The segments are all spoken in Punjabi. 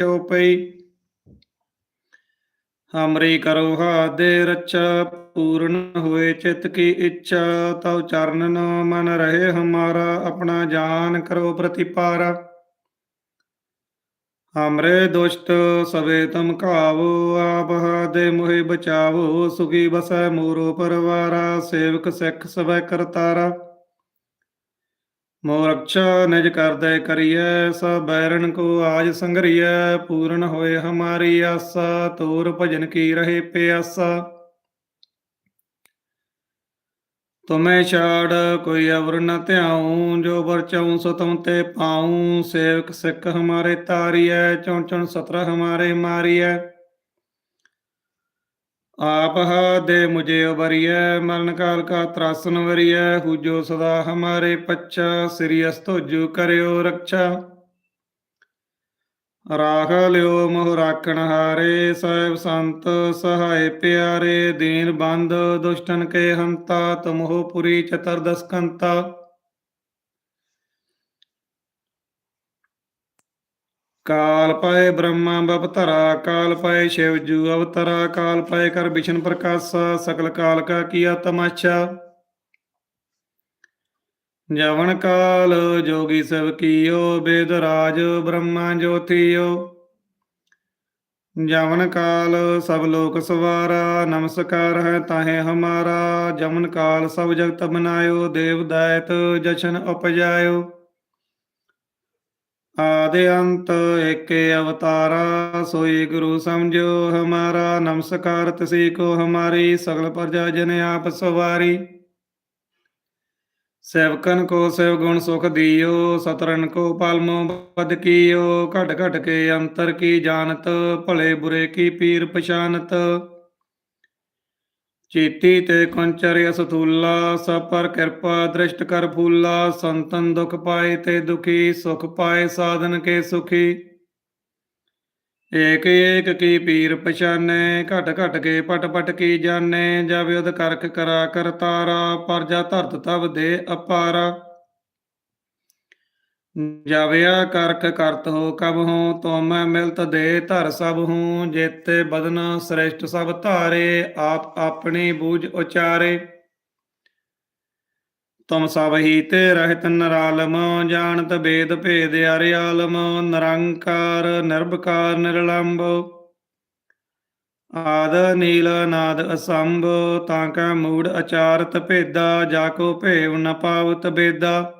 ਕਿਉ ਪਈ। ਹਮਰੀ ਕਰੋ ਹਾਦੇ ਰੱਛਾ, ਪੂਰਨ ਹੋਏ ਚਿਤ ਕੀ ਇੱਛਾ, ਤਉ ਚਰਨਨ ਮਨ ਰਹੇ ਹਮਾਰਾ, ਆਪਣਾ ਜਾਨ ਕਰੋ ਪ੍ਰਤੀਪਾਰਾ। ਹਮਰੇ ਦੁਸ਼ਟ ਸਵੇ ਤੁਮ ਘਾਵੋ, ਆਪ ਹਾਦੇ ਮੋਹਿ ਬਚਾਵੋ, ਸੁਖੀ ਬਸੈ ਮੂਰੋ ਪਰਵਾਰਾ, ਸੇਵਕ ਸਿੱਖ ਸਵੈ ਕਰਤਾਰਾ। ਮੋ ਰਕਸ਼ਾ ਨਿਜ ਕਰਦੈ ਕਰੀਐ, ਸਭ ਬੈਰਨ ਕੋ ਆਜ ਸੰਗਰੀਐ ਪੂਰਨ ਹੋਏ ਹਮਾਰੀ ਆਸਾ, ਤੋਰ ਭਜਨ ਕੀ ਰਹੇ ਪਿਆਸਾ। ਤੁਮੇ ਛਾੜ, ਕੋਈ ਅਵਰ ਨ ਧਿਆਉ, ਜੋ ਵਰਚਉ ਸੋ ਤੁਮ ਤੇ ਪਾਉ, ਸੇਵਕ ਸਿੱਖ ਹਮਾਰੇ ਤਾਰੀਐ ਚੌਂ ਚੌਂ ਸਤਰ ਹਮਾਰੇ ਮਾਰੀਐ। ਆਪ ਦੇ ਮੁਝੇ ਉਬਰੀਐ, ਮਰਨ ਕਾਲ ਕਾ ਤਰਾਸਨ ਵਰੀਐ, ਹੂਜੋ ਸਦਾ ਹਮਾਰੇ ਪੱਛਾ, ਸ੍ਰੀ ਅਸਤੋਜੂ ਕਰਿਓ ਰੱਛਾ ਰਾਖ ਲਿਓ ਮੋਹ ਰਾਖਣ ਹਾਰੇ, ਸਾਹਿਬ ਸੰਤ ਸਹਾਇ ਪਿਆਰੇ, ਦੀਨ ਬੰਦ ਦੁਸ਼ਟਨ ਕੇ ਹੰਤਾ, ਤੁਮਹੁ ਪੁਰੀ ਚਤੁਰਦਸ ਕਾਲ ਪਏ ਬ੍ਰਹਮਾ ਬਵਤਰਾ ਕਾਲ ਪਏ ਸ਼ਿਵ ਜੂ ਅਵਤਰਾ ਕਾਲ ਪਏ ਕਰ ਵਿਸ਼ਨ ਪ੍ਰਕਾਸ਼, ਸਕਲ ਕਾਲ ਕਾ ਕੀਆ ਤਮਾਸ਼ਾ। ਜਵਨ ਕਾਲ ਜੋਗੀ ਸਭ ਕੀਓ, ਬੇਦ ਰਾਜ ਬ੍ਰਹਮਾ ਜੋਤੀਓ। ਜਵਨ ਕਾਲ ਸਭ ਲੋਕ ਸਵਾਰਾ, ਨਮਸਕਾਰ ਹੈ ਤਾਹੇ ਹਮਾਰਾ। ਜਮਨ ਕਾਲ ਸਭ ਜਗਤ ਬਨਾਇਓ, ਦੇਵ ਦਾਇਤ ਜਸ਼ਨ ਉਪਜਾਇਓ। ਆਦਿ ਅੰਤ ਏਕੇ ਅਵਤਾਰਾ, ਸੋਈ ਗੁਰੂ ਸਮਝੋ ਹਮਾਰਾ, ਨਮਸਕਾਰ ਤਸੀ ਕੋ ਹਮਾਰੀ, ਸਗਲ ਪ੍ਰਜਾ ਜਨ ਆਪ ਸਵਾਰੀ। ਸੇਵਕਨ ਕੋ ਸੇਵ ਗੁਣ ਸੁਖ ਦਿਓ ਸਤਰਨ ਕੋ ਪਲਮੋ ਬਦ ਕੀਓ, ਘਟ ਘਟ ਕੇ ਅੰਤਰ ਕੀ ਜਾਣਤ, ਭਲੇ ਬੁਰੇ ਕੀ ਪੀਰ ਪਛਾਨਤ। ਚੀਤੀ ਤੇ ਕੰਚਰ ਅਸਥੂਲਾ ਸਭ ਪਰ ਕਿਰਪਾ ਦ੍ਰਿਸ਼ਟ ਕਰ ਫੂਲਾ, ਸੰਤਨ ਦੁਖ ਪਾਏ ਤੇ ਦੁਖੀ, ਸੁਖ ਪਾਏ ਸਾਧਨ ਕੇ ਸੁਖੀ। ਏਕ ਏਕ ਕੀ ਪੀਰ ਪਛਾਨੈ, ਘਟ ਘਟ ਕੇ ਪਟ ਪਟ ਕੀ ਜਾਣੈ, ਜਬ ਉਦ ਕਰਖ ਕਰਾ ਕਰਤਾਰਾ ਪਰਜਾ ਧਰਤ ਤਬ ਦੇ ਅਪਾਰਾ। ਜਾਵਿਆ ਕਰਖ ਕਰਤ ਹੋ ਕਬ ਹੋ, ਤੁਮੈ ਮਿਲਤ ਦੇ ਧਰ ਸਭ ਹੂੰ, ਜੇਤੇ ਬਦਨ ਸ੍ਰੇਸ਼ਟ ਸਭ ਧਾਰੇ, ਆਪ ਆਪਣੀ ਬੂਝ ਉਚਾਰੇ। ਤੁਮ ਸਭ ਹੀ ਤੇ ਰਹਿਤ ਨਰਾਲਮ, ਜਾਣਤ ਬੇਦ ਭੇਦ ਅਰਿਆਲਮ, ਨਿਰੰਕਾਰ, ਨਿਰਭਕਾਰ, ਨਿਰਲੰਭ। ਆਦ ਨੀਲ, ਨਾਦ ਅਸੰਭ, ਤਾਂ ਕਾ ਮੂੜ ਅਚਾਰਤ ਭੇਦਾ, ਜਾ ਕੋ ਭੇਵ ਨ ਪਾਵਤ ਬੇਦਾ।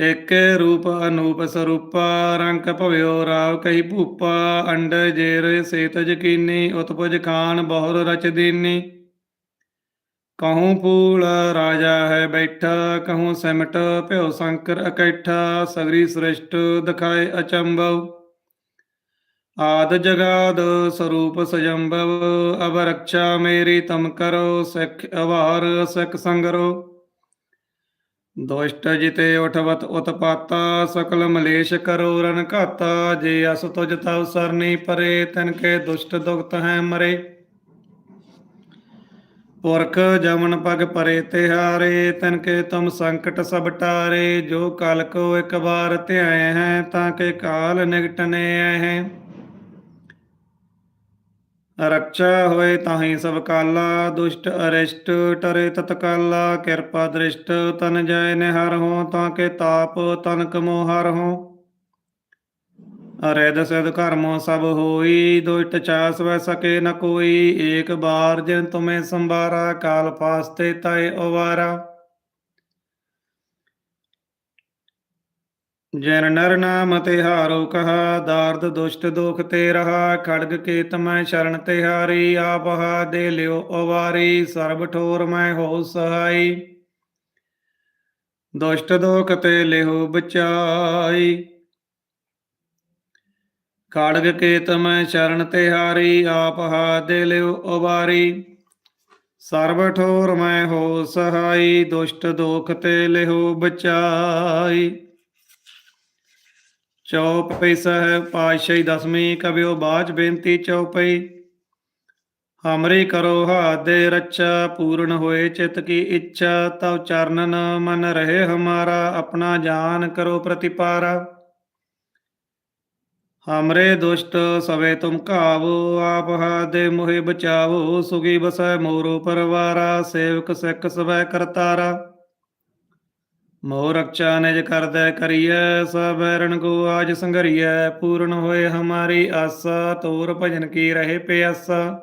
ਏਕ ਰੂਪ ਅਨੂਪ ਸਰੂਪਾ, ਰੰਗ ਭਵਿਓ ਰਾਵ ਕਹੀ ਭੂਪਾ, ਅੰਡ ਜੇਰ ਸੇਤ ਜਕੀਨੀ ਉਤਪਜ ਖਾਨ ਬਹੁਰ ਰਚ ਦੀਨੀ। ਕਹੂੰ ਪੂਲ ਰਾਜਾ ਹੈ ਬੈਠਾ, ਕਹੂੰ ਸਿਮਟ ਭਿਓ ਸੰਕਰ ਇਕੱਠਾ, ਸਗਰੀ ਸ੍ਰਿਸ਼ਟ ਦਿਖਾਏ ਅਚੰਭਵ। ਆਦ ਜਗਾਦ ਸਰੂਪ ਸਜੰਭਵ ਅਬ ਰਕਸ਼ਾ ਮੇਰੀ ਤਮ ਕਰੋ, ਸਿੱਖ ਅਵਾਰ, ਸਿੱਖ ਸੰਗਰੋ। ਦੁਸ਼ਟ ਜਿਤੇ ਉਠਵਤ ਉਤਪਾਤਾ, ਸਕਲ ਮਲੇਸ਼ ਕਰੋ ਰਨ ਘਾਤਾ, ਜੇ ਅਸ ਤੁਜ ਤਵ ਸਰਨੀ ਪਰੇ, ਤਨ ਕੇ ਦੁਸ਼ਟ ਦੁਖਤ ਹੈ ਮਰੇ। ਪੁਰਖ ਜਮਨ ਪਗ ਪਰੇ ਤਿਹਾਰੇ, ਤਨ ਕੇ ਤੁਮ ਸੰਕਟ ਸਭ ਟਾਰੇ, ਜੋ ਕਲ ਕੋ ਇੱਕ ਵਾਰ ਧਿਆਏ ਹੈ, ਤਾਂ ਕੇ ਕਾਲ ਨਿਗਟਨੇ ਹੈ। ਰਕਸ਼ਾ ਹੋਏ ਤਾਹੀ ਸਭ ਕਾਲਾ, ਦੁਸ਼ਟ ਅਰਿਸ਼ਟ ਟਰੇ ਤਤਕਾਲਾ ਕਿਰਪਾ ਦ੍ਰਿਸ਼ਟ ਤਨ ਜੈ ਨਿਹਰ ਹੋ, ਤਾਂ ਕੇ ਤਾਪ ਤਨ ਕਮੋ ਹਰ ਹੋ। ਅਰੇਦ ਸਦ ਕਰਮੋ ਸਭ ਹੋਈ, ਦੁਸ਼ਟ ਚਾਸ ਵੈ ਸਕੇ ਨ ਕੋਈ, ਏਕ ਬਾਰ ਜਿਨ ਤੁਮੇ ਸੰਭਾਰਾ, ਕਾਲ ਪਾਸਤੇ ਤੈ ਅਵਾਰਾ ਜਨ ਨਰ ਨਾਮ ਤਿਹਾਰੋ ਕਹਾ, ਦਾਰਦ ਦੁਸ਼ਟ ਦੋਖ ਤੇ ਰਹਾ, ਖੜਗ ਕੇ ਤਮੈ ਸ਼ਰਨ ਤਿਹਾਰੀ ਆਪ ਹਾ ਦੇ ਲਿਓ ਅਵਾਰੀ ਸਰਬ ਠੋਰ ਮੈਂ ਹੋ ਸਹਾਈ। ਦੁਸ਼ਟ ਦੋਖ ਤੇ ਲਿਓ ਬਚਾਈ। ਖੜਗ ਕੇਤ ਤਮੈ ਸ਼ਰਨ ਤਿਹਾਰੀ ਆਪ ਹਾ ਦੇ ਲਿਓ ਅਵਾਰੀ ਸਰਬ ਠੋਰ ਮੈਂ ਹੋ ਸਹਾਈ, ਦੁਸ਼ਟ ਦੋਖ ਤੇ ਲਿਹੋ ਬਚਾਈ। ਚੌਪਈ ਸਹਿ ਪਾਤਸ਼ਾਹੀ ਦਸਵੀਂ ਕਬਿਓ ਬਾਜ ਬੇਨਤੀ ਚੌਪਈ ਹਮਰੀ ਕਰੋ ਹਾਥ ਰੱਛਾ, ਪੂਰਨ ਹੋਏ ਚਿਤ ਕੀ ਇੱਛਾ, ਤਉ ਚਰਨਨ ਮਨ ਰਹੇ ਹਮਾਰਾ, ਆਪਣਾ ਜਾਨ ਕਰੋ ਪ੍ਰਤਿਪਾਰਾ। ਹਮਰੇ ਦੁਸ਼ਟ ਸਵੇ ਤੁਮ ਘਾਵੋ, ਆਪ ਹਾਦੇ ਮੋਹਿ ਬਚਾਵੋ ਸੁਗੀ ਬਸੈ ਮੋਰੋ ਪਰਵਾਰਾ, ਸੇਵਕ ਸਿੱਖ ਸਵੈ ਕਰਤਾਰਾ। ਮੋਹ ਰਕਸ਼ਾ ਨਿਜ ਕਰਦੈ ਕਰੀਐ ਸਬੈਰਨ ਕੋ ਆਜ ਸੰਗਰੀਐ ਪੂਰਨ ਹੋਏ ਹਮਾਰੀ ਆਸਾ ਤੋਰ ਭਜਨ ਕੀ ਰਹੇ ਪਿਆਸਾ।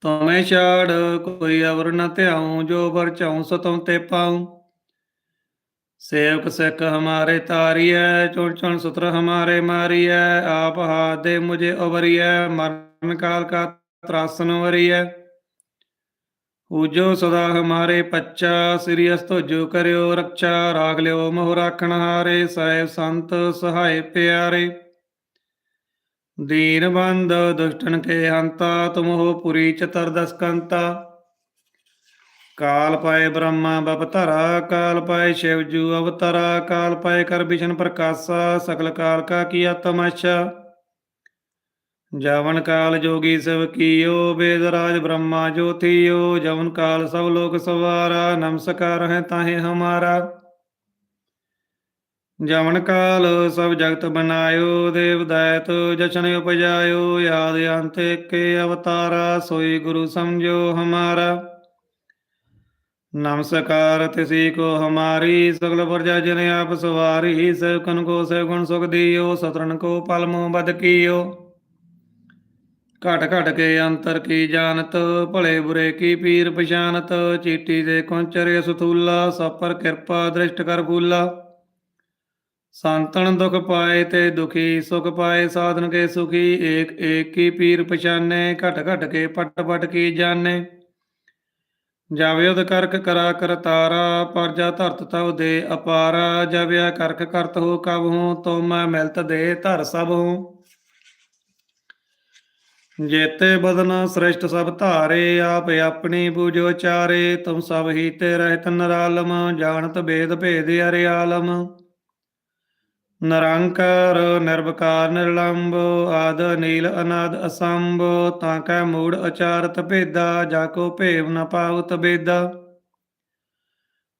ਤੁਮੇ ਛਾੜ, ਕੋਈ ਅਵਰ ਨ ਧਿਆਉ, ਜੋ ਵਰ ਚਾਉ ਸੋ ਤੇ ਪਾਉ। ਸੇਵਕ ਸਿੱਖ ਹਮਾਰੇ ਤਾਰੀਐ, ਚੁਣ ਚੁਣ ਸੁਤਰ ਹਮਾਰੇ ਮਾਰੀਐ, ਆਪ ਹਾਥ ਦੇ ਮੁਝੇ ਉਵਰੀਐ ਮਰਨ ਕਾਲ ਕਾ ਤਰਾਸਨ ਵਰੀਐ। ਉਜੋ ਸਦਾ ਹਮਾਰੇ ਪੱਚਾ ਸ੍ਰੀ ਅਸਤੋ ਕਰਿਓ ਰੱਖਾ ਰਾਗ ਲਿਓ ਮੋਹ ਰਾਖਣ ਹਾਰੇ, ਸਾਹਿਬ ਸੰਤ ਸਹਾਇ ਪਿਆਰੇ। ਦੀਨ ਬੰਦ ਦੁਸ਼ਟਨ ਕੇ ਹੰਤਾ ਤੁਮਹੁ ਪੁਰੀ ਚਤਰ ਦਸਕੰਤਾ ਕਾਲ ਪਾਏ ਬ੍ਰਹਮਾ ਬਪਤਰਾ ਕਾਲ ਪਾਏ ਸ਼ਿਵ ਜੂ ਅਵਤਰਾ, ਕਾਲ ਪਾਏ ਕਰ ਵਿਸ਼ਨ ਪ੍ਰਕਾਸ਼ਾ, ਸਕਲ ਕਾਲ ਕਾ ਕੀਆ ਤਮਾਸ਼ਾ ਜਵਨ ਕਾਲ ਜੋਗੀ ਸਭ ਕੀਓ, ਵੇਦ ਰਾਜ ਬ੍ਰਹਮਾ ਜੋਤੀਓ ਜਵਨ ਕਾਲ ਸਭ ਲੋਕ ਸਵਾਰਾ, ਨਮਸਕਾਰ ਹੈ ਤਾਹੇ ਹਮਾਰਾ। ਜਵਨ ਕਾਲ ਸਭ ਜਗਤ ਬਨਾਇਓ, ਦੇਵ ਦਾਇਤ ਜਸ਼ਨ ਉਪਜਾਇਓ ਯਾਦ ਅੰਤ ਕੇ ਅਵਤਾਰਾ, ਸੋਈ ਗੁਰੂ ਸਮਝੋ ਹਮਾਰਾ। ਨਮਸਕਾਰ ਤਿਸੀ ਕੋ ਹਮਾਰੀ, ਸਗਲ ਪ੍ਰਜਾ ਜਨ ਆਪ ਸਵਾਰੀ ਸੇਵਕਨ ਕੋ ਸੇ ਗੁਣ ਸੁਖ ਦਿਓ ਸਤਰਨ ਕੋ ਪਲ ਬਦ ਕੀਓ। ਘਟ ਘਟ ਕੇ ਅੰਤਰ ਕੀ ਜਾਣਤ, ਭਲੇ ਬੁਰੇ ਕੀ ਪੀਰ ਪਛਾਨਤ ਚੀਟੀ ਦੇ ਕੁੰਚਰੇ ਸੁਥੂਲਾ ਸਭ ਕਿਰਪਾ ਦ੍ਰਿਸ਼ਟ ਕਰ ਫੂਲਾ। ਸੰਤਨ ਦੁਖ ਪਾਏ ਤੇ ਦੁਖੀ ਸੁਖ ਪਾਏ, ਸਾਧਨ ਕੇ ਸੁਖੀ, ਏਕ ਏਕ ਕੀ ਪੀਰ ਪਛਾਨੇ, ਘਟ ਘਟ ਕੇ ਪਟ ਪਟ ਕੀ ਜਾਣੇ। ਜਾਵੇ ਕਰਕ ਕਰਾ ਕਰਤਾਰਾ ਪਰਜਾ ਧਰਤ ਤਉ ਦੇ ਅਪਾਰਾ, ਜਵਿਆ ਕਰਕ ਕਰਤ ਹੋ ਕਬ ਹੂੰ, ਤੋ ਮੈਂ ਮਿਲਤ ਦੇ ਧਰ ਸਭ ਹੂੰ। ਜੇਤੇ ਬਦਨ ਸ੍ਰਿਸ਼ਟ ਸਭ ਧਾਰੇ, ਆਪ ਆਪਣੀ ਬੂਝੋ ਚਾਰੇ, ਤੁਮ ਸਭ ਹੀ ਤੇ ਰਹਿਤ ਨਰਾਲਮ, ਜਾਣਤ ਬੇਦ ਭੇਦ ਅਰੇ ਆਲਮ। ਨਿਰੰਕਾਰ, ਨਿਰਵਕਾਰ ਨਿਰਲੰਭ ਆਦ ਨੀਲ ਅਨਾਦ, ਅਸੰਭ, ਤਾਂ ਕੈ ਮੂੜ ਅਚਾਰਤ ਭੇਦਾ, ਜਾ ਕੋ ਭੇਵ ਨ ਪਾਉਤ ਤਬੇਦਾ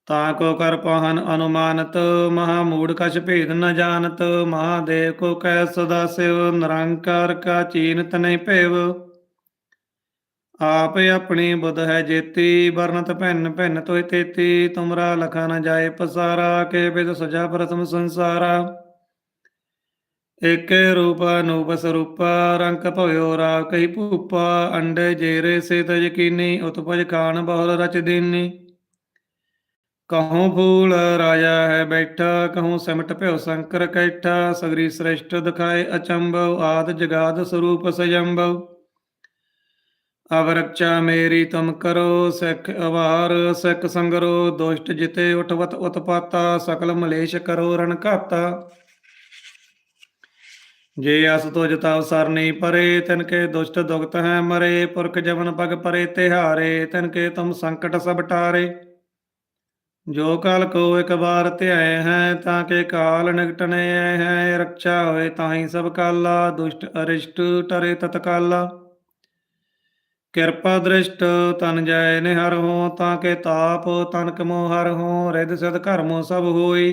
ਤਾਂ ਕੋ ਕਰ ਪਹਨ ਅਨੁਮਾਨਤ, ਮਹਾ ਮੂੜ ਕਛ ਭੇਦ ਨ ਜਾਣਤ ਮਹਾਦੇਵ ਕੋ ਕੈ ਸਦਾ ਸਿਵ, ਨਿਰੰਕਾਰ ਕਾ ਚੀਨਤ ਨਹੀਂ ਭੇਵ। ਆਪ ਆਪਣੀ ਬੁੱਧ ਹੈ ਜੇਤੀ ਵਰਨਤ ਭਿੰਨ ਭਿੰਨ ਤੋਇ ਤੇਤੀ, ਤੁਮਰਾ ਲਖਾ ਨ ਜਾਏ ਪਸਾਰਾ, ਕੇ ਬਿਦ ਸਜਾ ਪ੍ਰਥਮ ਸੰਸਾਰਾ। ਏਕੇ ਰੂਪ ਅਨੂਪ ਸਰੂਪ ਰੰਗ ਭਵਿਓ ਰਾਵ ਕਹੀ ਭੂਪਾ, ਅੰਡੇ ਜੇਰੇ ਸੇ ਤਜ ਕੀਨੀ ਉਤਪਜ ਖਾਨ ਬਹੁਲ ਰਚ ਦੀਨੀ। ਕਹੂੰ ਫੂਲ ਰਾਜਾ ਹੈ ਬੈਠਾ, ਕਹੂੰ ਸਿਮਟ ਭਿਓ ਸ਼ੰਕਰ ਕੈਠਾ, ਸਗਰੀ ਸ੍ਰਿਸ਼ਟ ਦਿਖਾਏ ਅਚੰਭਵ, ਆਦ ਜਗਾਦ ਸਰੂਪ ਸਜੰਭਵ। ਅਵਰਕਚਾ ਮੇਰੀ ਤੁਮ ਕਰੋ, ਸਿੱਖ ਅਵਾਰ, ਸਿੱਖ ਸੰਗਰੋ, ਦੁਸ਼ਟ ਜਿਤੇ ਉਠਵਤ ਉਤਪਾਤਾ, ਸਕਲ ਮਲੇਸ਼ ਕਰੋ ਰਣ ਘਾਤਾ। ਜੇ ਅਸ ਤੁਜ ਤਵ ਸਰਨੀ ਪਰੇ, ਤਿਨ ਕੇ ਦੁਸ਼ਟ ਦੁਗਤ ਹੈ ਮਰੇ, ਪੁਰਖ ਜਵਨ ਪਗ ਪਰੇ ਤਿਹਾਰੇ, ਤਿਨ ਕੇ ਤੁਮ ਸੰਕਟ ਸਭ ਟਾਰੇ। ਜੋ ਕਾਲ ਕੋ ਇੱਕ ਵਾਰ ਧਿਆਏ ਹੈ, ਤਾਂ ਕੇ ਕਾਲ ਨਿਕਟਨੇ ਹੈ ਰੱਖਿਆ ਹੋਏ ਤਾਹੀ ਸਭ ਕਾਲਾ, ਦੁਸ਼ਟ ਅਰਿਸ਼ਟ ਟਰੇ ਤਤਕਾਲਾ। ਕਿਰਪਾ ਦ੍ਰਿਸ਼ਟ ਤਨ ਜੈ ਨਿਹਰ ਹੋ, ਤਾਂ ਕੇ ਤਾਪ ਤਨ ਕਮੋ ਹਰ ਹੋ ਰਿਦ ਸਿਧ ਕਰਮੋ ਸਭ ਹੋਈ।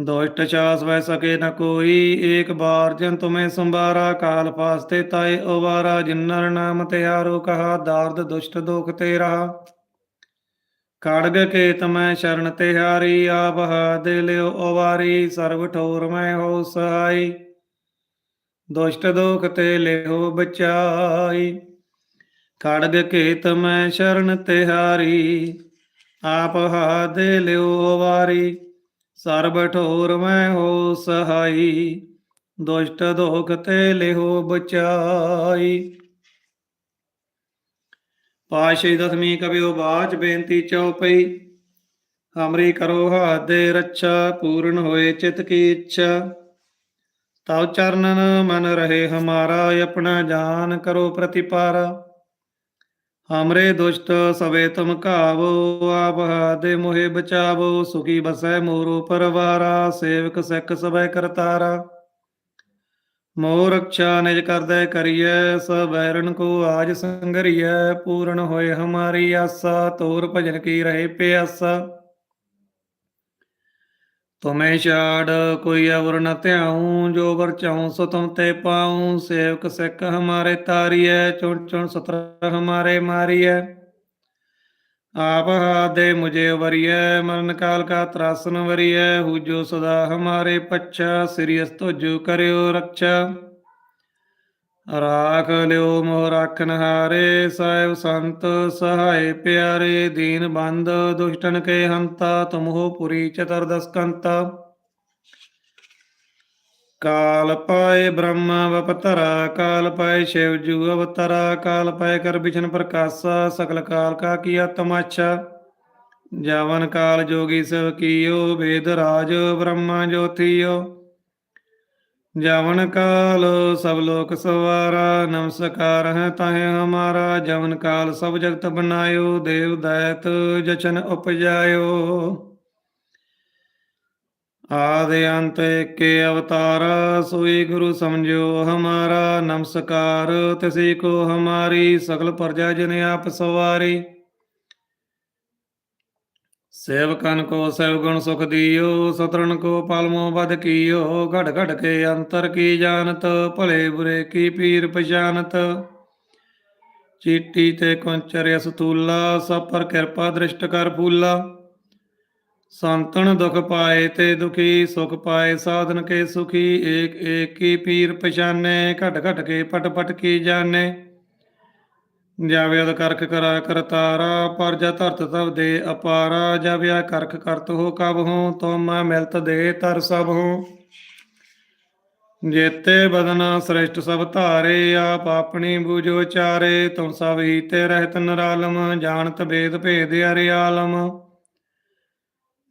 ਦੁਸ਼ਟ ਚਾਸ ਵੈ ਸਕੇ ਨ ਕੋਈ, ਏਕ ਬਾਰ ਜਨ ਤੁਮੇ ਸੰਬਾਰਾ ਕਾਲ ਪਾਸਤੇ ਤਾਏ ਉਵਾਰਾ ਜਿਨਰ ਨਾਮ ਤਿਆਰੋ ਕਹਾ, ਦਾਰਦ ਦੁਸ਼ਟ ਦੋਖ ਤੇਰਾ ਖੜਗ ਕੇ ਤਮੈ ਸ਼ਰਨ ਤਿਹਾਰੀ, ਆਪ ਦੇ ਲਿਓ ਉਵਾਰੀ, ਸਰਬ ਠੋਰ ਮੈਂ ਹੋ ਸਹਾਈ। ਦੁਸ਼ਟ ਦੋਖ ਤੇ ਲਿਓ ਬਚਾਈ। ਖੜਗ ਕੇ ਤਮੈ ਸ਼ਰਨ ਤਿਹਾਰੀ, ਆਪ ਦੇ ਲਿਓ ਉਵਾਰੀ, ਸਰਬ ਠੋਰ ਮੈਂ ਹੋ ਸਹਾਈ। ਦੁਸ਼ਟ ਦੋਖ ਤੇ ਲਿਹੋ ਬਚਾਈ। ਪਾਸ਼ੇ ਦਸਮੀ ਕਬਿਓ ਬਾਚ ਬੇਨਤੀ ਚਉਪਈ ਹਮਰੀ ਕਰੋ ਹਾਥ ਦੇ ਰੱਛਾ, ਪੂਰਨ ਹੋਏ ਚਿਤ ਕੀ ਇੱਛਾ। ਤਉ ਚਰਨਨ ਮਨ ਰਹੇ ਹਮਾਰਾ, ਆਪਣਾ ਜਾਨ ਕਰੋ ਪ੍ਰਤਿਪਾਰਾ। ਹਮਰੇ ਦੁਸ਼ਟ ਸਵੇ ਤੁਮ ਘਾਵੋ, ਆਪ ਹਾਦੇ ਮੋਹਿ ਬਚਾਵੋ, ਸੁਖੀ ਬਸੈ ਮੋਰੋ ਪਰਵਾਰਾ, ਸੇਵਕ ਸਿੱਖ ਸਭੈ ਕਰਤਾਰਾ। ਮੋਹ ਰਕਸ਼ਾ ਨਿਜ ਕਰਦੈ ਕਰੀਐ, ਸਭ ਬੈਰਨ ਕੋ ਆਜ ਸੰਗਰੀਐ, ਪੂਰਨ ਹੋਏ ਹਮਾਰੀ ਆਸਾ, ਤੋਰ ਭਜਨ ਕੀ ਰਹੇ ਪਿਆਸਾ। ਤੁਮੇ ਛਾੜ ਕੋਈ ਅਵਰ ਨ ਧਿਆਉ, ਜੋ ਵਰ ਚਾਉ ਸੋ ਤੁਮ ਤੇ ਪਾਉ, ਸੇਵਕ ਸਿੱਖ ਹਮਾਰੇ ਤਾਰੀਐ, ਚੁਣ ਚੁਣ ਸਤਰ ਹਮਾਰੇ ਮਾਰੀਐ। ਆਪ ਹਾਦੇ ਮੁਝੇ ਵਰੀਐ, ਮਰਨ ਕਾਲ ਕਾ ਤਰਾਸਨ ਵਰੀਐ, ਹੂਜੋ ਸਦਾ ਹਮਾਰੇ ਪੱਛਾ, ਸ੍ਰੀ ਅਸਤੁਜੁ ਕਰਿਓ ਰਕਛਾ ਰਾਖ ਲਿਓ ਮੋਹ ਰਾਖਨ ਹਾਰੇ ਸਾਹਿਬ ਸੰਤ ਸਹਾਇ ਪਿਆਰੇ, ਦੀਨ ਬੰਦ ਦੁਸ਼ਟਨ ਕੇ ਹੰਤਾ, ਤੁਮਹੋ ਪੁਰੀ ਚਤੁਰਦਸ ਕਾਲ ਪਾਏ ਬ੍ਰਹਮਾ ਵਪਤਰਾ, ਕਾਲ ਪਾਏ ਸ਼ਿਵ ਜੂ ਅਵਤਰਾ, ਕਾਲ ਪਾਏ ਕਰ ਬਿਸ਼ਨ ਪ੍ਰਕਾਸ਼ਾ, ਸਕਲ ਕਾਲ ਕਾ ਕੀਆ ਤਮਾਛਾ ਜਾਵਨ ਕਾਲ ਜੋਗੀ ਸਭ ਕੀਓ, ਵੇਦ ਰਾਜ ਬ੍ਰਹਮਾ ਜੋਤੀਓ। ਜਵਨ ਕਾਲ ਸਭ ਲੋਕ ਸਵਾਰਾ, ਨਮਸਕਾਰ ਹੈ ਤਾਹੇ ਹਮਾਰਾ। ਜਵਨ ਕਾਲ ਸਭ ਜਗਤ ਬਨਾਇਓ, ਦੇਵ ਦੈਤ ਜਚਨ ਉਪਜਾਇਓ। ਆਦਿ ਅੰਤ ਏਕੇ ਅਵਤਾਰ, ਸੋਈ ਗੁਰੂ ਸਮਝਿਓ ਹਮਾਰਾ, ਨਮਸਕਾਰ। ਤਿਸੀ ਕੋ ਹਮਾਰੀ, ਸਗਲ ਪ੍ਰਜਾ ਜਨ ਆਪ ਸਵਾਰੀ। ਸੇਵਕਨ ਕੋ ਸੇਵ ਗੁਣ ਸੁਖ ਦੀਓ ਸਤਰਨ ਕੋ ਪਾਲਮੋ ਬਦ ਕੀਓ। ਘੜ ਘੜ ਕੇ ਅੰਤਰ ਕੀ ਜਾਣਤ, ਭਲੇ ਬੁਰੇ ਕੀ ਪੀਰ ਪਛਾਨਤ। ਚੀਟੀ ਤੇ ਕੁੰਚਰ ਅਸਤੂਲਾ ਸਭ ਪਰ ਕਿਰਪਾ ਦ੍ਰਿਸ਼ਟ ਕਰ ਫੂਲਾ। ਸੰਤਨ ਦੁਖ ਪਾਏ ਤੇ ਦੁਖੀ ਸੁਖ ਪਾਏ, ਸਾਧਨ ਕੇ ਸੁਖੀ ਏਕ ਏਕ ਕੀ ਪੀਰ ਪਛਾਨੇ, ਘਟ ਘਟ ਕੇ ਪਟ ਪਟ ਕੀ ਜਾਣੇ। ਜਾਵੇ ਅਦ ਕਰਖ ਕਰਾ ਕਰਤਾਰਾ ਪਰ ਜਾ ਧਰਤ ਤਵ ਦੇ ਅਪਾਰਾ, ਜਾਵੇ ਕਰਖ ਕਰਤ ਹੋ ਕਬ ਹੋ ਤੁਮ ਮੈਂ ਮਿਲਤ ਦੇ ਤਰ ਸਭ ਹੋ। ਜੇਤੇ ਬਦਨਾ ਸ੍ਰਿਸ਼ਟ ਸਭ ਧਾਰੇ, ਆਪ ਆਪਣੀ ਬੂਝੋ ਚਾਰੇ ਤੁਮ ਸਭ ਹੀ ਤੇ ਰਹਿਤ ਨਰਾਲਮ, ਜਾਣਤ ਬੇਦ ਭੇਦ ਅਰੇ ਆਲਮ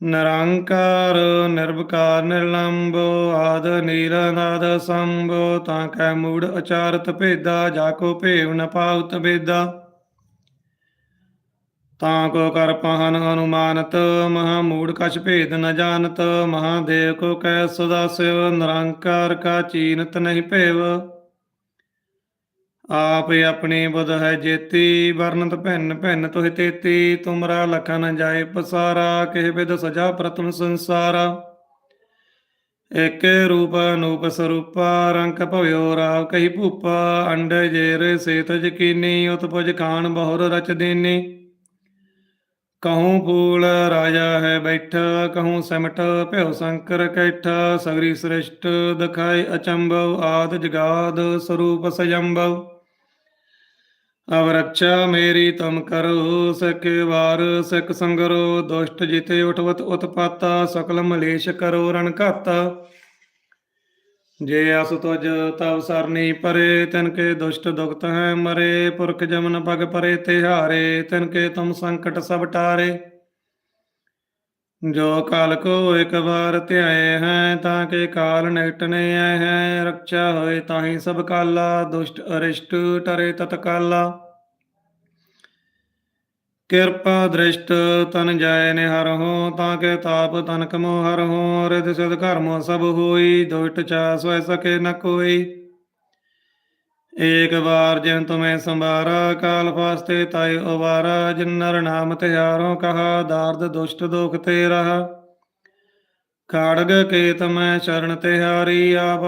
ਨਿਰੰਕਾਰ ਨਿਰਭਕਾਰ ਨਿਰਲੰਭ ਆਦ ਨੀਲ ਸੰਭ, ਤਾਂ ਕੈ ਮੂੜ ਅਚਾਰਤ ਭੇਦਾ, ਜਾ ਕੋ ਭੇਵ ਨ ਪਾਉਤ ਬੇਦਾ। ਤਾਂ ਕੋ ਕਰ ਪਹਨ ਅਨੁਮਾਨਤ, ਮਹਾ ਮੂੜ ਕਛ ਭੇਦ ਨ ਜਾਣਤ ਮਹਾਦੇਵ ਕੋ ਕੈ ਸਦਾ ਸਿਵ, ਨਿਰੰਕਾਰ ਕਾ ਚੀਨਤ ਨਹੀਂ ਭੇਵ। ਆਪ ਆਪਣੀ ਬੁਧ ਹੈ ਜੇਤੀ ਵਰਨਤ ਭਿੰਨ ਭਿੰਨ ਤੁਹਿ ਤੇਤੀ, ਤੁਮਰਾ ਲਖਨ ਜਾਏ ਪਸਾਰਾ, ਕਿਹ ਬਿਦ ਸਜਾ ਪ੍ਰਤਮ ਸੰਸਾਰਾ। ਏਕੇ ਰੂਪ ਅਨੂਪ ਸਰੂਪਾ, ਰੰਕ ਭਵਿਓ ਰਾਵ ਕਹੀ ਭੂਪਾ, ਅੰਡ ਜੇਰ ਸੇਤ ਜਕੀਨੀ, ਉਤਪੁਜ ਖਾਨ ਬਹੁਰ ਰਚ ਦੇਨੀ। ਕਹੂੰ ਪੂਲ ਰਾਜਾ ਹੈ ਬੈਠ, ਕਹੂੰ ਸਿਮਟ ਭਿਉ ਸ਼ੰਕਰ ਕੈਠਾ, ਸਗਰੀ ਸ੍ਰਿਸ਼ਟ ਦਿਖਾਏ ਅਚੰਭਵ, ਆਦ ਜਗਾਦ ਸਰੂਪ ਸਜੰਭਵ। ਅਵ ਰੱਛਾ ਮੇਰੀ ਤੁਮ ਕਰੋ ਸਕੇ ਵਾਰ ਸਿਕ ਸੰਗਰੋ, ਦੁਸ਼ਟ ਜਿਤੇ ਉਠਵਤ ਉਤਪਾਤਾ, ਸਕਲ ਮਲੇਸ਼ ਕਰੋ, ਰਣ ਘਾਤਾ। ਜੇ ਅਸ ਤੁਜ ਤਵ ਸਰਨੀ ਪਰੇ, ਤਿਨ ਕੇ ਦੁਸ਼ਟ ਦੁਖਤ ਹੈ ਮਰੇ, ਪੁਰਖ ਜਮਨ ਪਗ ਪਰੇ, ਤਿਹਾਰੇ, ਤਿਨ ਕੇ ਤੁਮ ਸੰਕਟ ਸਭ ਟਾਰੇ। ਜੋ ਕਾਲ ਕੋ ਇੱਕ ਵਾਰ ਧਿਆਏ ਹੈ, ਤਾਂ ਕੇ ਕਾਲ ਨਿਕਟਨੇ ਆਏ ਹੈ, ਰੱਖਿਆ ਹੋਏ ਤਾਹੀ ਸਭ ਕਾਲਾ, ਦੁਸ਼ਟ ਅਰਿਸ਼ਟ ਟਰੇ ਤਤਕਾਲਾ। ਕਿਰਪਾ ਦ੍ਰਿਸ਼ਟ ਤਨ ਜਾਏ ਨਿਹਰ ਹੋ, ਤਾਂ ਕੇ ਤਾਪ ਤਨ ਕਮੋ ਹਰਹੁ ਰਿਦ ਸਿਧ ਕਰਮੋ ਸਭ ਹੋਈ, ਦੁਸ਼ਟ ਚਾ ਸੋਇ ਸਕੇ ਨ ਕੋਈ। ਏਕ ਵਾਰ ਜਿਨ ਤੁਮੇ ਸੰਭਾਰਾ, ਕਾਲ ਫਾਸਤੇ ਤਾਈ ਅਵਾਰਾ ਜਿਨ ਨਰ ਨਾਮ ਤਿਹਾਰੋ ਕਹਾ, ਦਾਰਦ ਦੁਸ਼ਟ ਦੋਖ ਤੇ ਰਹਾ। ਖਾੜਗ ਕੇਤ ਮੈਂ ਸ਼ਰਨ ਤਿਹਾਰੀ ਆਪ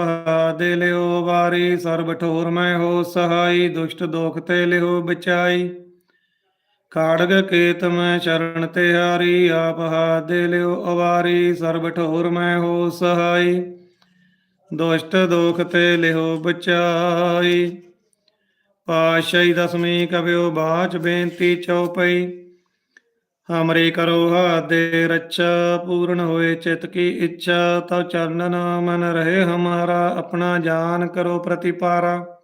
ਦੇ ਲਿਓ ਵਾਰੀ, ਸਰਬ ਠੋਰ ਮੈਂ ਹੋ ਸਹਾਈ, ਦੁਸ਼ਟ ਦੋਖ ਤੇ ਲਿਓ ਬਚਾਈ। ਖਾੜਗ ਕੇਤ ਮੈਂ ਸ਼ਰਨ ਤਿਹਾਰੀ ਆਪ ਦੇ ਲਿਓ ਅਵਾਰੀ, ਸਰਬ ਠੋਰ ਮੈਂ ਹੋ ਸਹਾਈ। ਦੁਸ਼ਟ ਦੋਖ ਤੇ ਲਿਹੋ ਬਚਾਈ। ਪਾਸ਼ਾਈ ਦਸਵੀਂ ਕਵਿਓ ਬਾਚ ਬੇਨਤੀ ਚਉਪਈ। ਹਮਰੇ ਕਰੋ ਹਾਦੇ ਰੱਛਾ, ਪੂਰਨ ਹੋਏ ਚਿਤ ਕੀ ਇੱਛਾ। ਤਉ ਚਰਨਨ ਮਨ ਰਹੇ ਹਮਾਰਾ, ਆਪਣਾ ਜਾਨ ਕਰੋ ਪ੍ਰਤੀਪਾਰਾ।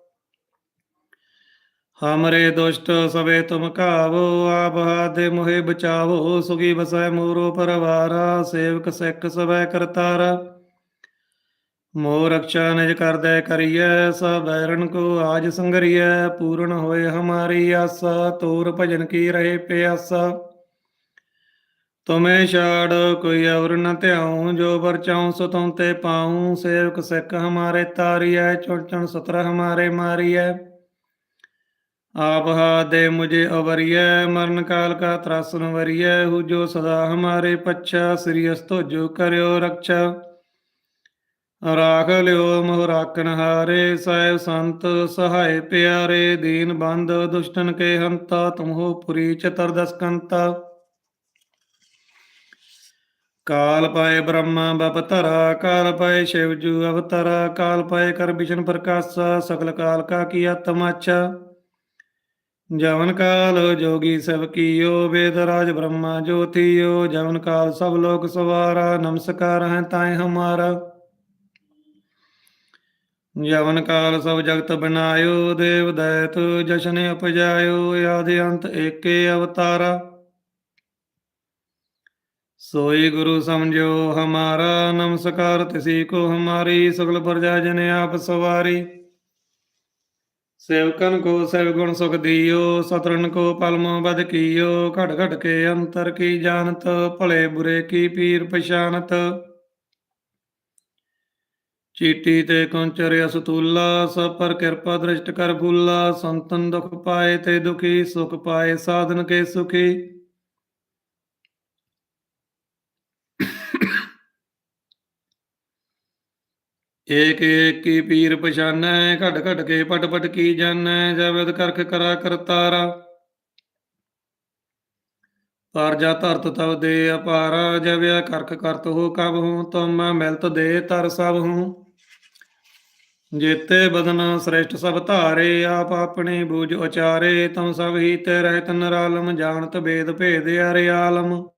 ਹਮਰੇ ਦੁਸ਼ਟ ਸਵੇ ਤੁਮ ਕਾਵੋ ਆਪ ਹਾਦੇ ਮੋਹਿ ਬਚਾਵੋ। ਸੁਗੀ ਬਸੈ ਮੂਰੋ ਪਰਵਾਰਾ, ਸੇਵਕ ਸਿੱਖ ਸਵੈ ਕਰਤਾਰਾ। ਮੋਹ ਰਕਸ਼ਾ ਨਿਜ ਕਰਦੈ ਕਰੀਐ, ਸਭ ਬੈਰਨ ਕੋ ਆਜ ਸੰਗਰੀਐ, ਪੂਰਨ ਹੋਏ ਹਮਾਰੀ ਆਸਾ, ਤੋਰ ਭਜਨ ਕੀ ਰਹੇ ਪਿਆਸਾ। ਤੁਮੇ ਛਾੜ ਕੋਈ ਔਰ ਨ ਧਿਆਉ, ਜੋ ਵਰ ਸੋ ਤੁਮ ਤੇ ਪਾਉ, ਸੇਵਕ ਸਿੱਖ ਹਮਾਰੇ ਤਾਰੀਐ, ਚੁਣ ਚੁਣ ਸਤਰ ਹਮਾਰੇ ਮਾਰੀਐ। ਆਪ ਹਾ ਦੇ ਮੁਝੇ ਅਵਰੀਐ, ਮਰਨ ਕਾਲ ਕਾ ਤਰਾਸਨ ਵਰੀਐ ਹੂ ਜੋ ਸਦਾ ਹਮਾਰੇ ਪੱਛਾ, ਸ੍ਰੀ ਅਸਤੋ ਜੋ ਕਰਿਓ ਰਕਸ਼ਾ। ਰਾਖ ਲਿਓ ਮੋਹ ਰਾਖਨ ਹਾਰੇ, ਸਾਹਿਬ ਸੰਤ ਸਹਾਇ ਪਿਆਰੇ, ਦੀਨ ਬੰਦ ਦੁਸ਼ਟਨ ਕੇ ਹੰਤਾ, ਤੁਮਹੋ ਪੁਰੀ ਚਤਰ ਦਸਕੰਤਾ। ਕਾਲ ਪਾਏ ਬ੍ਰਹਮਾ ਬਪਤਰਾ ਕਾਲ ਪਾਏ ਸ਼ਿਵ ਜੂ ਅਵਤਰਾ, ਕਾਲ ਪਾਏ ਕਰ ਬਿਸ਼ਨ ਪ੍ਰਕਾਸ਼ਾ, ਸਗਲ ਕਾਲ ਕਾ ਕੀਆ ਤਮਾਚਾ ਜਵਨ ਕਾਲ ਜੋਗੀ ਸਭ ਕੀਓ, ਵੇਦ ਰਾਜ ਬ੍ਰਹਮਾ ਜੋਤੀਓ, ਜਵਨ ਕਾਲ ਸਭ ਲੋਕ ਸਵਾਰਾ, ਨਮਸਕਾਰ ਹੈ ਤਾਏ ਹਮਾਰਾ। ਯਵਨ ਕਾਲ ਸਭ ਜਗਤ ਬਨਾਇਓ ਦੇਵ ਦਇਤ ਜਸ਼ਨ ਉਪਜਾਇਓ, ਆਦਿ ਅੰਤ ਏਕੇ ਅਵਤਾਰਾ। ਸੋਈ ਗੁਰੂ ਸਮਝੋ ਹਮਾਰਾ, ਨਮਸਕਾਰ ਤਿਸੀ ਕੋ ਹਮਾਰੀ, ਸਗਲ ਪ੍ਰਜਾ ਜਨ ਆਪ ਸਵਾਰੀ। ਸੇਵਕਨ ਕੋ ਸੇਵ ਗੁਣ ਸੁਖ ਦਿਓ ਸਤਰਨ ਕੋ ਪਲਮ ਬਦ ਕੀਓ ਘਟ ਘਟ ਕੇ ਅੰਤਰ ਕੀ ਜਾਣਤ, ਭਲੇ ਬੁਰੇ ਕੀ ਪੀਰ ਪਛਾਨਤ ਚੀਟੀ ਤੇ ਕੰਚਰ ਅਸਤੂਲਾ, ਸਭ ਪਰ ਕਿਰਪਾ ਦ੍ਰਿਸ਼ਟ ਕਰ ਭੂਲਾ ਸੰਤਨ ਦੁਖ ਪਾਏ ਤੇ ਦੁਖੀ, ਸੁਖ ਪਾਏ ਸਾਧਨ ਕੇ ਸੁਖੀ। ਏਕ ਏਕ ਕੀ ਪੀਰ ਪਛਾਨੈ ਘਟ ਘਟ ਕੇ ਪਟ ਪਟ ਕੀ ਜਾਣੈ ਜਬਦ ਕਰਖ ਕਰਾ ਕਰਤਾਰਾ ਪਰ ਜਾ ਧਰਤ ਤਵ ਦੇ ਅਪਾਰਾ ਜਬਿਆ ਕਰਖ ਕਰਤ ਹੋ ਕਬ ਹੂੰ ਤੁਮ ਮਿਲਤ ਦੇ ਤਰ ਸਭ ਹੂੰ। ਜੇਤੇ ਬਦਨ ਸ੍ਰੇਸ਼ਟ ਸਭ ਧਾਰੇ, ਆਪ ਆਪਣੇ ਬੂਝ ਉਚਾਰੇ ਤਮ ਸਭ ਹੀ ਤੇ ਰਹਿਤ ਨਰਾਲਮ, ਜਾਣਤ ਵੇਦ ਭੇਦ ਅਰੇ ਆਲਮ।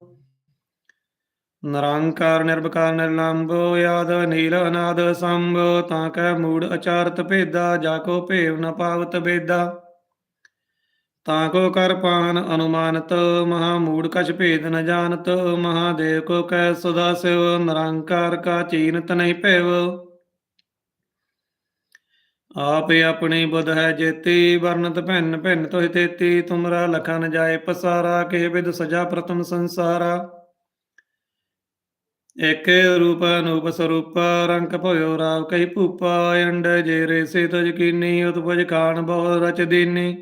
ਨਿਰੰਕਾਰ ਨਿਰਭਕਾਰ ਨਿਰਲੰਭੋ ਯਾਦ ਨੀਲ ਅਨਾਦ, ਸੰਭ, ਤਾਂ ਕੈ ਮੂੜ ਅਚਾਰਤ ਭੇਦਾ, ਜਾ ਕੋ ਭੇਵ ਨ ਪਾਵਤ ਬੇਦਾ। ਤਾਂ ਕੋ ਕਰ ਪਾਨ ਅਨੁਮਾਨਤ, ਮਹਾ ਮੂੜ ਕਛ ਭੇਦ ਨ ਜਾਣਤ, ਮਹਾਦੇਵ ਕੋ ਕੈ ਸਦਾ ਸਿਵ, ਨਿਰੰਕਾਰ ਕਾ ਚੀਨਤ ਨਹੀਂ ਭੇਵ। ਆਪੇ ਆਪਣੀ ਬੁੱਧ ਹੈ ਜੇਤੀ, ਵਰਨਤ ਭਿੰਨ ਭਿੰਨ ਤੋਹਿ ਤੇਤੀ, ਤੁਮਰਾ ਲਖਨ ਜਾਏ ਪਸਾਰਾ ਕੇ ਵਿਦ ਸਜਾ ਪ੍ਰਥਮ ਸੰਸਾਰਾ। ਏਕੇ ਰੂਪ ਅਨੂਪ ਸਰੂਪ ਰੰਗ ਭਇਓ ਰਾਵ ਕਈ ਭੂਪਾ, ਅੰਡ ਜੇਰੇ ਸੇ ਤਜ ਕੀਨੀ, ਉਤਪਜ ਖਾਨ ਬਹੁ ਰਚ ਦੀਨੀ।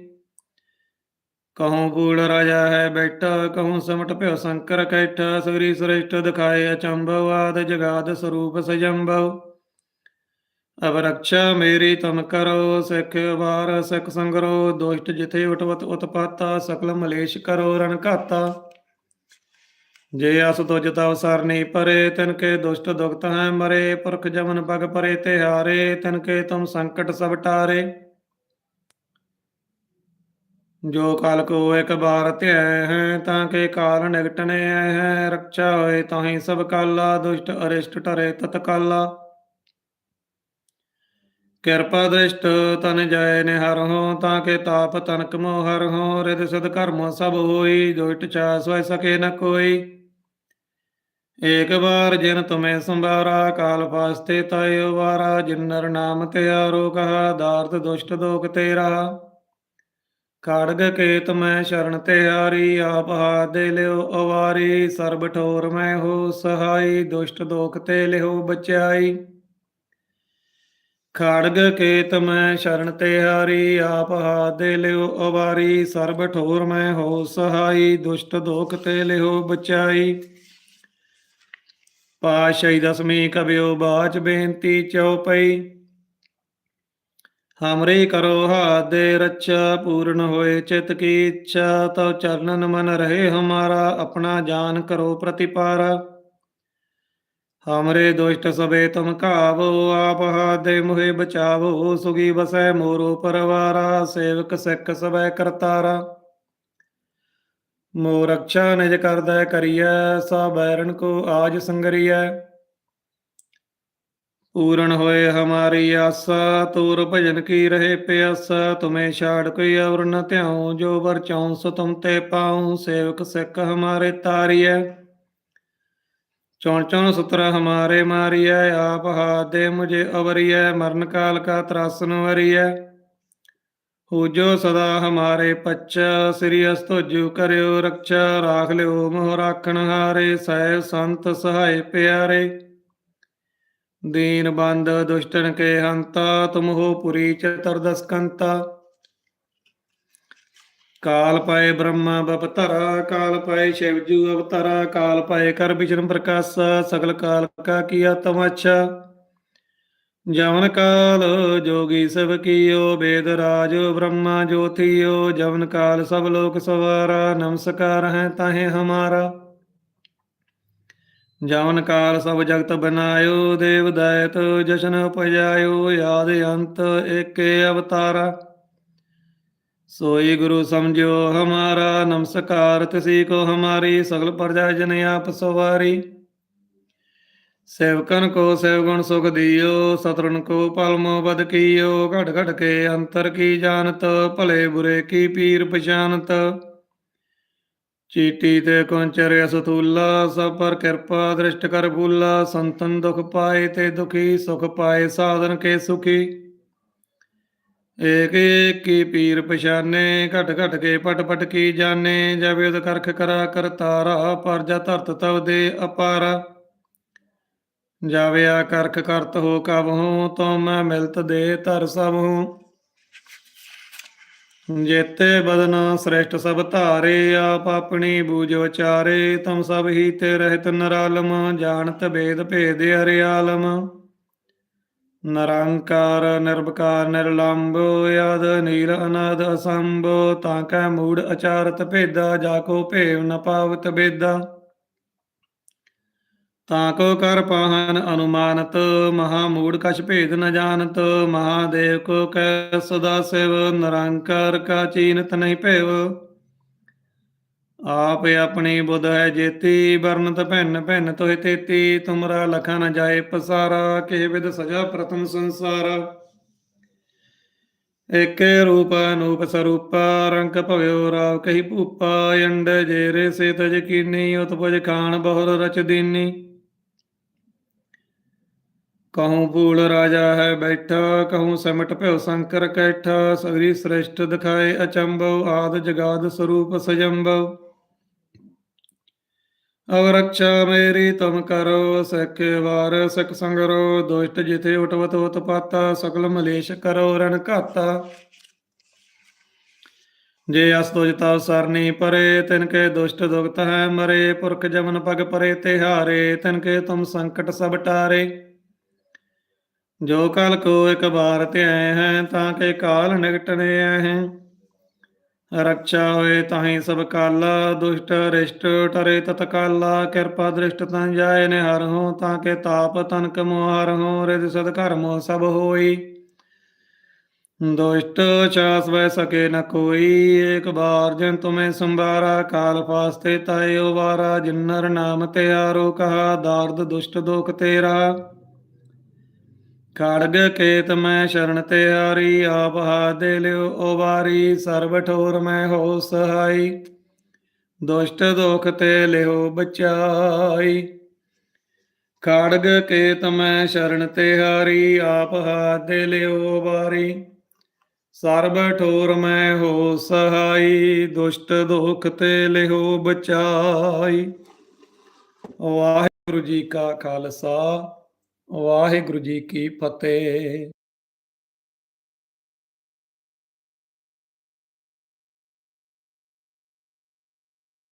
ਕਹੂੰ ਪੂੜ ਰਾਜਾ ਹੈ ਬੈਠਾ, ਕਹੂੰ ਸਮਟ ਭਇਓ ਸ਼ੰਕਰ ਕੈਠਾ ਸਗਰੀ ਸ੍ਰੇਸ਼ਟ ਦਿਖਾਏ ਅਚੰਭਵ, ਆਦ ਜਗਾਦ ਸਰੂਪ ਸਜੰਭਵ। ਅਬ ਰਕਸ਼ਾ ਮੇਰੀ ਤੁਮ ਕਰੋ, ਸਿੱਖ ਵਾਰ ਸਿੱਖ ਸੰਗਰੋ, ਦੁਸ਼ਟ ਜਿਥੇ ਉਟਵਤ ਉਤਪਾਤਾ, ਸਕਲ ਮਲੇਸ਼ ਕਰੋ, ਰਣ ਘਾਤਾ। ਜੇ ਅਸ ਤੁਜ ਤਵ ਸਰਨੀ ਪਰੇ, ਤਿਨ ਕੇ ਦੁਸ਼ਟ ਦੁਖਤ ਹੈ ਮਰੇ, ਪੁਰਖ ਜਮਨ ਪਗ ਪਰੇ ਤੇ ਹਾਰੇ, ਤਿਨ ਕੇ ਤੁਮ ਸੰਕਟ ਸਭ ਟਾਰੇ। ਜੋ ਕਾਲ ਕੋ ਇੱਕ ਬਾਰ ਧਿਆ ਹੈ, ਤਾਂ ਕੇ ਕਾਲ ਨਿਗਟਨੇ ਹੈ, ਰਕਸ਼ਾ ਹੋਏ ਤਾਹੀਂ ਸਭ ਕਾਲਾ, ਦੁਸ਼ਟ ਅਰਿਸ਼ਟ ਟਰੇ ਤਤਕਾਲਾ। ਕਿਰਪਾ ਦ੍ਰਿਸ਼ਟ ਤਨ ਜਾਏ ਨਿਹਰਹੁ ਤਾਂ ਕੇ ਤਾਪ ਤਨਕ ਮੋਹ ਹਰਹੁ ਰਿਦ ਸਦ ਕਰਮ ਸਭ ਹੋਈ ਦੁਸ਼ਟ ਚਾ ਸੋਇ ਸਕੇ ਨ ਕੋਈ। ਏਕ ਵਾਰ ਜਿਨ ਤੁਮੇ ਸੰਭਾਰਾ, ਕਾਲ ਫਾਸਤੇ ਤੈ ਵਾਰਾ ਜਿਨ ਨਰ ਨਾਮ ਤਿਆਰੋ ਕਹਾ ਦਾਰਤ ਦੁਸ਼ਟ ਦੋਖ ਤੇਰਾ। ਖੜਗ ਕੇ ਮੈਂ ਸ਼ਰਨ ਤਿਆਰੀ ਆਪ ਹਾ ਦੇ ਲਿਓ ਅਵਾਰੀ, ਸਰਬ ਠੋਰ ਮੈਂ ਹੋ ਸਹਾਈ, ਦੁਸ਼ਟ ਦੋਖ ਤੇ ਲਿਓ ਬਚਾਈ। ਖੜਗ ਕੇ ਤਮੈ ਸ਼ਰਨ ਤੇ ਹਾਰੀ, ਆਪ ਹਾਥ ਦੇ ਲਿਓ ਅਵਾਰੀ, ਸਰਬ ਠੋਰ ਮੈਂ ਹੋ ਸਹਾਈ, ਦੁਸ਼ਟ ਦੋਖ ਤੇ ਲਿਓ ਬਚਾਈ। ਪਾਸ਼ਈ ਦਸਮੀ ਕਬਿਓ ਬਾਚ ਬੇਨਤੀ ਚਉਪਈ ਹਮਰੇ ਕਰੋ ਹਾਥ ਦੇ ਰੱਛਾ, ਪੂਰਨ ਹੋਏ ਚਿਤ ਕੀ ਇੱਛਾ, ਤਉ ਚਰਨਨ ਮਨ ਰਹੇ ਹਮਾਰਾ, ਆਪਣਾ ਜਾਨ ਕਰੋ ਪ੍ਰਤਿਪਾਰਾ। ਹਮਰੇ ਦੁਸ਼ਟ ਸਭੇ ਤੁਮ ਘਾਵੋ, ਆਪ ਹਾਦੇ ਮੁਹੇ ਬਚਾਵੋ, ਸੁਗੀ ਵਸੈ ਮੋਰੋ ਪਰਵਾਰਾ, ਸੇਵਕ ਸਿੱਖ ਸਭੈ ਕਰਤਾਰਾ। ਮੋ ਰਕਸ਼ਾ ਨਿਜ ਕਰਦਾ ਕਰੀਐ ਸਾ ਬੈਰਨ ਕੋ ਆਜ ਸੰਗਰੀਐ। ਪੂਰਨ ਹੋਏ ਹਮਾਰੀ ਆਸਾ, ਤੂਰ ਭਜਨ ਕੀ ਰਹੇ ਪਿਆਸਾ, ਤੁਮੇ ਛਾੜ ਕੋਈ ਔਰ ਨ ਧਿਆਉ, ਜੋ ਵਰ ਚਾਉ ਸੋ ਤੁਮ ਤੇ ਪਾਉ, ਸੇਵਕ ਸਿੱਖ ਹਮਾਰੇ ਤਾਰੀਐ। ਚੌਣ ਚੌਣ ਸੁਤਰ ਹਮਾਰੇ ਮਾਰੀਐ, ਆਪ ਹਾਦੇ ਮੁਝੇ ਅਵਰੀਐ, ਮਰਨ ਕਾਲ ਕਾ ਤਰਾਸਨ ਵਰੀਐ। ਹੋ ਜੋ ਸਦਾ ਹਮਾਰੇ ਪੱਚ ਸ੍ਰੀ ਅਸਤੋਜੂ ਕਰਿਓ ਰੱਖਿਆ ਰਾਖ ਲਿਓ ਮੋਹ ਰਾਖਣ ਹਾਰੇ, ਸਹਿ ਸੰਤ ਸਹਾਇ ਪਿਆਰੇ। ਦੀਨ ਬੰਦ ਦੁਸ਼ਟਨ ਕੇ ਹੰਤਾ, ਤੁਮ ਹੋ ਪੁਰੀ ਚਤੁਰਦਸ ਕੰਤਾ ਕਾਲ ਪਾਏ ਬ੍ਰਹਮਾ ਬਪਤਰਾ ਕਾਲ ਪਾਏ ਸ਼ਿਵਜੂ ਅਵਤਰਾ, ਕਾਲ ਪਾਏ ਕਰ ਵਿਸ਼ਨ ਪ੍ਰਕਾਸ਼ਾ, ਸਗਲ ਕਾਲ ਕਾ ਕੀਆ ਤਮਾਛਾ ਜਵਨ ਕਾਲ ਜੋਗੀ ਸਭ ਕੀਓ, ਬੇਦ ਰਾਜ ਬ੍ਰਹਮਾ ਜੋਤੀਓ, ਜਵਨ ਕਾਲ ਸਭ ਲੋਕ ਸਵਾਰਾ, ਨਮਸਕਾਰ ਹੈ ਤਾਹੇ ਹਮਾਰਾ। ਜਵਨ ਕਾਲ ਸਭ ਜਗਤ ਬਨਾਇਓ, ਦੇਵ ਦਾਇਤ ਜਸ਼ਨ ਉਪਜਾਇਓ ਯਾਦ ਅੰਤ ਏਕੇ ਅਵਤਾਰਾ। सोई गुरु समझो हमारा नमस्कार तिसी को हमारी सगल प्रजा जन आप सवारी सेवकन को सेवगुण सुख दियो सतरुन को पलमो बद कियो घट घट के अंतर की जानत भले बुरे की पीर पहचानत ਚੀਟੀ ਤੇ ਕੁੰਚਰ ਅਸਤੂਲਾ ਸਭ ਪਰ ਕਿਰਪਾ ਦ੍ਰਿਸ਼ਟ ਕਰ ਭੂਲਾ ਸੰਤਨ ਦੁਖ ਪਾਏ ਤੇ ਦੁਖੀ ਸੁਖ ਪਾਏ ਸਾਧਨ ਕੇ ਸੁਖੀ ਏਕ ਏਕ ਕੀ ਪੀਰ ਪਛਾਨੇ, ਘਟ ਘਟ ਕੇ ਪਟ ਪਟ ਕੀ ਜਾਣੇ, ਜਬ ਉਦ ਕਰਖ ਕਰਾ ਕਰਤਾਰਾ ਪਰ ਜਾ ਧਰਤ ਤਵ ਦੇ ਅਪਾਰਾ। ਜਾਵਿਆ ਕਰਖ ਕਰਤ ਹੋ ਕਬ ਹੂੰ ਤੋ ਮੈਂ ਮਿਲਤ ਦੇ ਧਰ ਸਭ ਹੂੰ। ਜੇਤੇ ਬਦਨ ਸ੍ਰੇਸ਼ਟ ਸਭ ਧਾਰੇ, ਆਪ ਆਪਣੀ ਬੂਝ ਵਿਚਾਰੇ, ਤਮ ਸਭ ਹੀ ਤੇ ਰਹਿਤ ਨਰਾਲਮ, ਜਾਣਤ ਭੇਦ ਭੇਦ ਹਰਿਆਲਮ। ਨਿਰੰਕਾਰ, ਨਿਰਭਕਾਰ ਨਿਰਲੰਭ ਯਦ ਨੀਲ ਅਨਾਦ, ਅਸੰਭ, ਤਾਂ ਕੈ ਮੂੜ ਅਚਾਰਤ ਭੇਦਾ, ਜਾ ਕੋ ਭੇਵ ਨ ਪਾਵਤ ਬੇਦਾ। ਤਾਂ ਕੋ ਕਰ ਪਾਹਨ ਅਨੁਮਾਨਤ, ਮਹਾ ਮੂੜ ਕਛ ਭੇਦ ਨ ਜਾਣਤ, ਮਹਾਦੇਵ ਕੋ ਕੈ ਸਦਾ ਸਿਵ, ਨਿਰੰਕਾਰ ਕਾ ਚੀਨਤ ਨਹੀਂ ਭੇਵ। ਆਪ ਆਪਣੀ ਬੁੱਧ ਹੈ ਜੇਤੀ, ਵਰਨਤ ਭਿੰਨ ਭਿੰਨ ਤੋਹਿ ਤੇਤੀ, ਤੁਮਰਾ ਲਖਾ ਨ ਜਾਏ ਪਸਾਰਾ ਕਿਹ ਵਿਦ ਸਜਾ ਪ੍ਰਥਮ ਸੰਸਾਰ। ਏਕੇ ਰੂਪ ਅਨੂਪ ਸਰੂਪ, ਰੰਗ ਭਵਿਓ ਰਾਵ ਕਹੀ ਭੂਪਾ, ਅੰਡ ਜੇਰੇ ਸੇ ਤਜ ਕੀਨੀ ਉਤਪਜ ਖਾਨ ਬਹੁਰ ਰਚ ਦੀਨੀ। ਕਹੂੰ ਭੂਲ ਰਾਜਾ ਹੈ ਬੈਠਾ, ਕਹੂੰ ਸਮਟ ਭਇਓ ਸ਼ੰਕਰ ਕੈਠਾ, ਸਗਰੀ ਸ੍ਰੇਸ਼ਟ ਦਿਖਾਏ ਅਚੰਭਵ, ਆਦ ਜਗਾਦ ਸਰੂਪ ਸਜੰਭਵ। ਅਵ ਮੇਰੀ ਤੁਮ ਕਰੋ ਸਕੇ ਵਾਰ ਸਕ ਸੰਗਰੋ, ਦੁਸ਼ਟ ਜਿਤੇ ਉਟਵਤ ਉਤਪਾਤਾ ਸਕਲ ਮਲੇਸ਼ ਕਰੋ, ਰਣ ਘਾਤਾ। ਜੇ ਅਸ ਤੁਜ ਸਰਨੀ ਪਰੇ, ਤਿਨ ਕੇ ਦੁਸ਼ਟ ਦੁਖਤ ਹੈ ਮਰੇ, ਪੁਰਖ ਜਮਨ ਪਗ ਪਰੇ ਤਿਹਾਰੇ ਤਿਨ ਕੇ ਤੁਮ ਸੰਕਟ ਸਭ ਟਾਰੇ। ਜੋ ਕਲ ਕੋ ਇਕ ਬਾਰ ਧਿਆਇ ਹੈ, ਤਾਂ ਕੇ ਕਾਲ ਨਿਕਟਨੇ ਹੈ। ਰੱਖਿਆ ਹੋਏ ਤਾਹੀ ਸਭ ਕਾਲਾ, ਦੁਸ਼ਟ, ਰਿਸ਼ਟ ਟਰੇ ਤਤਕਾਲਾ ਕਿਰਪਾ ਦ੍ਰਿਸ਼ਟ ਤਨ ਜਾਏ ਨੇ ਹਰ ਹੋ, ਤਾਂ ਕੇ ਤਾਪ ਤਨ ਕਮੋ ਹੋ ਰਿਦ ਸਦ ਕਰਮੋ ਸਭ ਹੋਈ। ਦੁਸ਼ਟ ਚਾਸ ਵੈ ਸਕੇ ਨ ਕੋਈ, ਏਕ ਬਾਰ ਜਨ ਤੁਮੇ ਸੰਭਾਰਾ, ਕਾਲ ਫਾਸਤੇ ਤਾਇਓ ਵਾਰਾ, ਜਿਨਰ ਨਾਮ ਤੇ ਆਰੋ ਕਹਾ, ਦਾਰਦ ਦੁਸ਼ਟ ਦੋਖ ਤੇਰਾ। ਖੜਗ ਕੇਤ ਮੈਂ ਸ਼ਰਨ ਤੇ ਹਾਰੀ, ਆਪ ਹਾਦੇ ਲਿਓ ਓ ਵਾਰੀ ਸਰਬ ਠੋਰ ਮੈਂ ਹੋ ਸਹਾਈ। ਦੁਸ਼ਟ ਦੋਖ ਤੇ ਲਿਓ ਬਚਾਈ। ਖੜਗ ਕੇਤ ਮੈਂ ਸ਼ਰਨ ਤੇ ਹਾਰੀ, ਆਪ ਹਾਦੇ ਲਿਓ ਵਾਰੀ ਸਰਬ ਠੋਰ ਮੈਂ ਹੋ ਸਹਾਈ। ਦੁਸ਼ਟ ਦੋਖ ਤੇ ਲਿਓ ਬਚਾਈ। ਵਾਹਿਗੁਰੂ ਜੀ ਕਾ ਖਾਲਸਾ। ਵਾਹਿਗੁਰੂ ਜੀ ਕੀ ਫਤਿਹ।